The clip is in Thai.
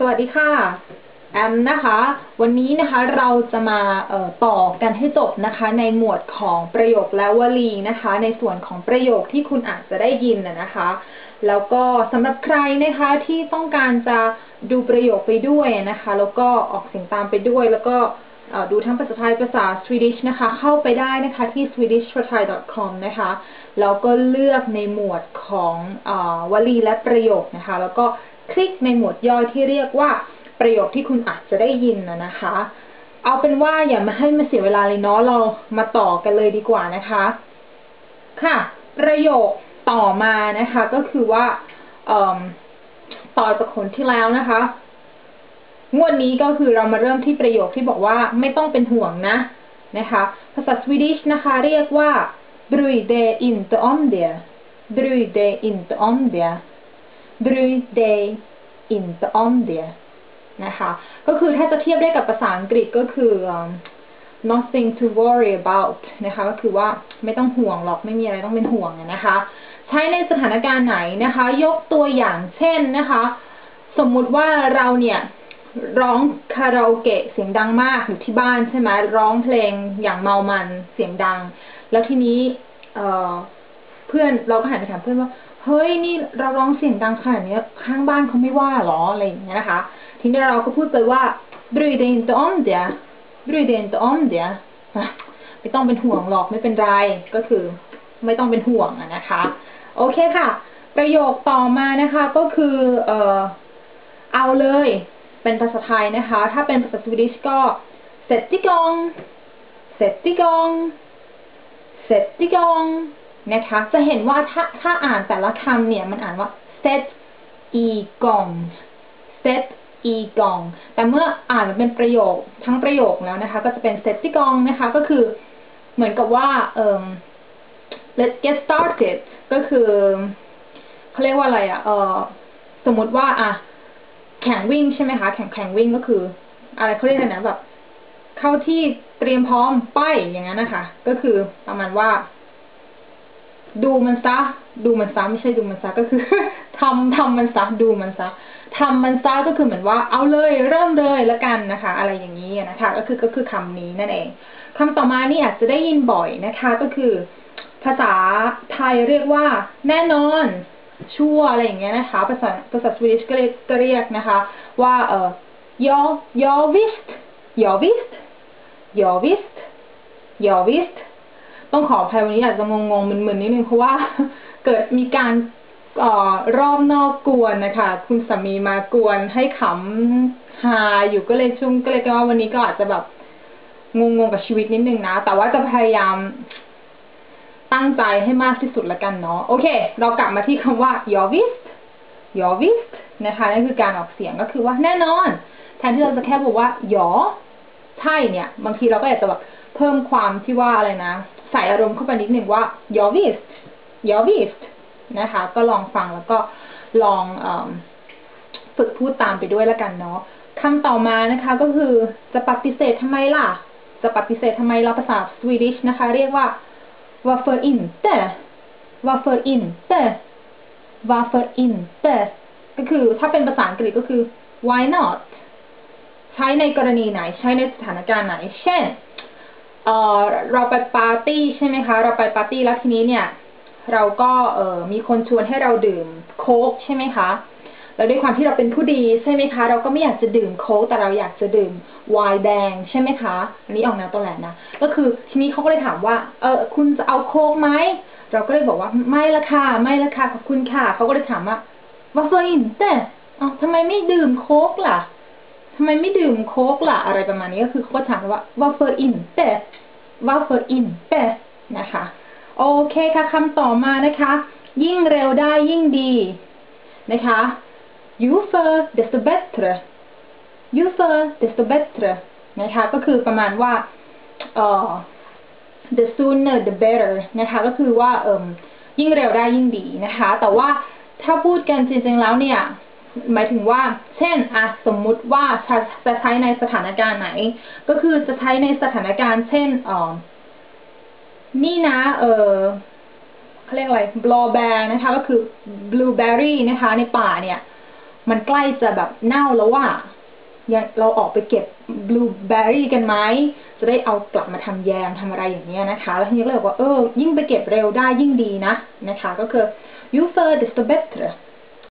สวัสดีค่ะ แอมนะคะ วันนี้นะคะเราจะมาต่อกันให้จบนะคะ ในหมวดของประโยคและวลีนะคะ ในส่วนของประโยคที่คุณอาจจะได้ยินนะคะ แล้วก็สำหรับใครนะคะที่ต้องการจะดูประโยคไปด้วยนะคะ แล้วก็ออกเสียงตามไปด้วย แล้วก็ดูทั้งภาษาไทยภาษา Swedish นะคะ เข้าไปได้นะคะที่ swedishthai.com นะคะ แล้วก็เลือกในหมวดของอวลีและประโยคนะคะ แล้วก็ คลิกในหมวดย่อยที่เรียกว่าประโยคที่คุณอาจจะได้ยินนะนะคะ เอาเป็นว่าอย่ามาให้มาเสียเวลาเลยเนาะเรามาต่อกันเลยดีกว่านะคะ ค่ะ ประโยคต่อมานะคะ ก็คือว่าต่อจากคนที่แล้วนะคะงวดนี้ก็คือเรามาเริ่มที่ประโยคที่บอกว่าไม่ต้องเป็นห่วงนะนะคะ ภาษาสวีดิชนะคะ เรียกว่า bry dig inte om det bry dig inte om det bry dig inte om det นะคะ ก็คือถ้าจะเทียบได้กับภาษาอังกฤษก็คือ nothing to worry about นะคะ ก็คือว่าไม่ต้องห่วงหรอกไม่มีอะไรต้องเป็นห่วงนะคะ ใช้ในสถานการณ์ไหนนะคะ ยกตัวอย่างเช่นนะคะ สมมุติว่าเราเนี่ยร้องคาราโอเกะเสียงดังมากอยู่ที่บ้านใช่ไหมร้องเพลงอย่างเมามันเสียงดัง แล้วทีนี้เเพื่อนเราก็หันไปถามเพื่อนว่า เฮ้ยนี่เราร้องเสียงดังขนาดนี้ข้างบ้านเขาไม่ว่าหรออะไรอย่างเงี้ยนะคะ ทีนี้เราก็พูดไปว่า bry dig inte om det bry dig inte om det อะไม่ต้องเป็นห่วงหรอกไม่เป็นไรก็คือ ไม่ต้องเป็นห่วงนะคะ โอเคค่ะ ประโยคต่อมานะคะ ก็คือเออเอาเลย เป็นภาษาไทยนะคะ ถ้าเป็นภาษาสวีดิชก็ set igång set igång set igång นะคะ จะเห็นว่าถ้าถ้าอ่านแต่ละคำเนี่ยมันอ่านว่า set igång set igång แต่เมื่ออ่านมันเป็นประโยคทั้งประโยคแล้วนะคะ ก็จะเป็น set igång นะคะ ก็คือเหมือนกับว่าเอ่อ let's get started ก็คือเขาเรียกว่าอะไรอะเออสมมติว่าอะแข่งวิ่งใช่ไหมคะ แข่งแข่งวิ่งก็คือ อะไรเขาเรียกอะไรนะแบบ เข้าที่เตรียมพร้อมไปอย่างนั้นนะคะ ก็คือประมาณว่า ดูมันซะ ดูมันซะไม่ใช่ดูมันซะก็คือทำทำมันซะดูมันซะทำมันซะก็คือเหมือนว่าเอาเลยเริ่มเลยละกันนะคะ อะไรอย่างนี้นะคะก็คือก็คือคำนี้นั่นเองคำต่อมานี่อาจจะได้ยินบ่อยนะคะ ก็คือ ภาษาไทยเรียกว่า แน่นอนชั่วอะไรอย่างเงี้ยนะคะ ภาษาภาษาสวีดิชก็เรียกก็เรียกนะคะ ว่าเอ่อยอยอวิสต์ยอวิสต์ยอวิสต์ยอวิสต้ ต้องขออภัยวันนี้อาจจะงงงๆมึนๆนิดนึงเพราะว่าเกิดมีการออรอบนอกกวนนะคะ คุณสามีมากวนให้ขำฮาอยู่ก็เลยช่วงก็เลยคิดว่าวันนี้ก็อาจจะแบบงงๆกับชีวิตนิดนึงนะ แต่ว่าจะพยายามตั้งใจให้มากที่สุดละกันเนาะโอเค เรากลับมาที่คำว่า y o v i s t y o v i s t นะคะนั่นคือการออกเสียงก็คือว่าแน่นอน แทนที่เราจะแค่บอกว่าหยอใช่เนี่ย บางทีเราก็อยากจะแบบ เพิ่มความที่ว่าอะไรนะ ใส่อารมณ์เข้าไปนิดหนึ่งว่า y o v i s t y o v i s t นะคะ ก็ลองฟังแล้วก็ลองอฝึกพูดตามไปด้วยละกันเนาะคำต่อมานะคะก็คือจะปฏิเสธทำไมล่ะ จะปฏิเสธทำไมเราภาษาสวีดิชนะคะ เรียกว่า varför inte varför inte varför inte ก็คือถ้าเป็นภาษาอังกฤษก็คือ why not ใช้ในกรณีไหน ใช้ในสถานการณ์ไหน เช่น เออเราไปปาร์ตี้ใช่ไหมคะ เราไปปาร์ตี้แล้วทีนี้เนี่ย เราก็เออมีคนชวนให้เราดื่มโค้กใช่ไหมคะแล้วด้วยความที่เราเป็นผู้ดีใช่ไหมคะ เราก็ไม่อยากจะดื่มโค้กแต่เราอยากจะดื่มไวน์แดงใช่ไหมคะอันนี้ออกแนวตัวแหลนนะก็คือทีนี้เขาก็เลยถามว่าเออคุณจะเอาโค้กไหมเราก็เลยบอกว่าไม่ละค่ะไม่ละค่ะขอบคุณค่ะเขาก็เลยถามว่าว่าเฟอร์อินแต่เอ้าทำไมไม่ดื่มโค้กล่ะ ทำไมไม่ดื่มโค้กล่ะอะไรประมาณนี้ก็คือเขาก็ถามว่าว่าเฟอร์อินแต่ว่าเฟอร์อินแต่นะคะ โอเคค่ะคำต่อมานะคะ ยิ่งเร็วได้ยิ่งดีนะคะ ju förr desto bättre ju förr desto bättre นะคะ ก็คือประมาณว่าเอ่อ the sooner the better นะคะ ก็คือว่าเอ่มยิ่งเร็วได้ยิ่งดีนะคะ แต่ว่าถ้าพูดกันจริงๆแล้วเนี่ย หมายถึงว่า เช่นอะสมมุติว่าจะจะใช้ในสถานการณ์ไหน ก็คือจะใช้ในสถานการณ์ เช่นอ่อนี่นะ เออเขาเรียกอะไร blueberry นะคะ ก็คือ blueberry นะคะ ในป่าเนี่ย มันใกล้จะแบบเน่าแล้วว่ายังเราออกไปเก็บบลูเบอร์รี่กันไหมจะได้เอากลับมาทำแยมทำอะไรอย่างเงี้ยนะคะ แล้วทีนี้ก็เลยบอกว่าเออยิ่งไปเก็บเร็วได้ยิ่งดีนะนะคะ ก็คือ ju förr desto bättre